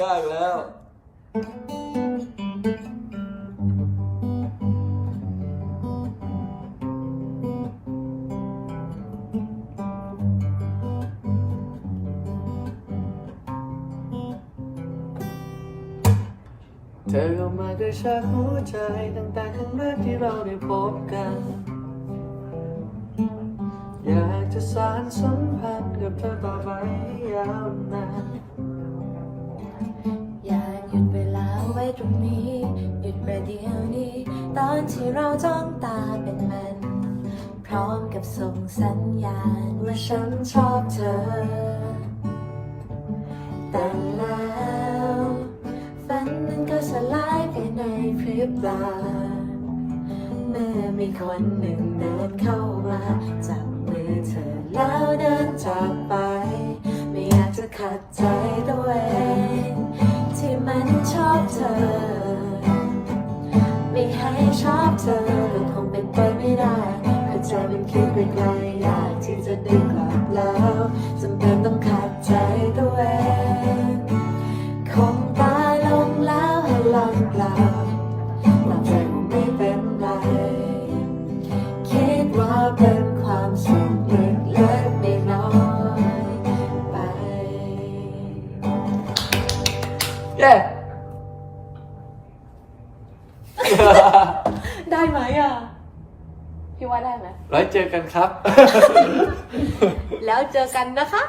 มากแล้ว เธอเข้ามาด้วยชาหัวใจตั้งแต่ครั้งแรกที่เราได้พบกัน อยากจะสานสัมพันธ์กับเธอต่อไปยาวนาน ประเดี๋ยวนี้ ตอนที่เราจ้องตาเป็นมัน พร้อมกับส่งสัญญาณว่าฉันชอบเธอ แต่แล้วฝันนั้นก็สลายไปในพริบตาเมื่อมีคนหนึ่งเดินเข้ามาจับมือเธอแล้วเดินจากไป ไม่อยากจะขัดใจตัวเองที่มันชอบเธอ เย้ได้ไหมอะ พี่ว่าได้ไหมไว้เจอกันครับ แล้วเจอกันนะคะ